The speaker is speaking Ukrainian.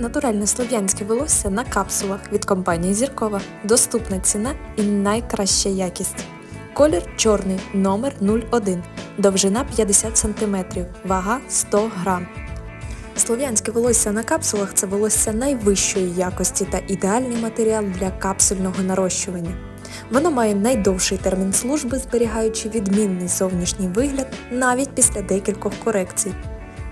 Натуральне слов'янське волосся на капсулах від компанії Зіркова. Доступна ціна і найкраща якість. Колір чорний, номер 01, довжина 50 см, вага 100 грам. Слов'янське волосся на капсулах це волосся найвищої якості та ідеальний матеріал для капсульного нарощування. Воно має найдовший термін служби, зберігаючи відмінний зовнішній вигляд навіть після декількох корекцій.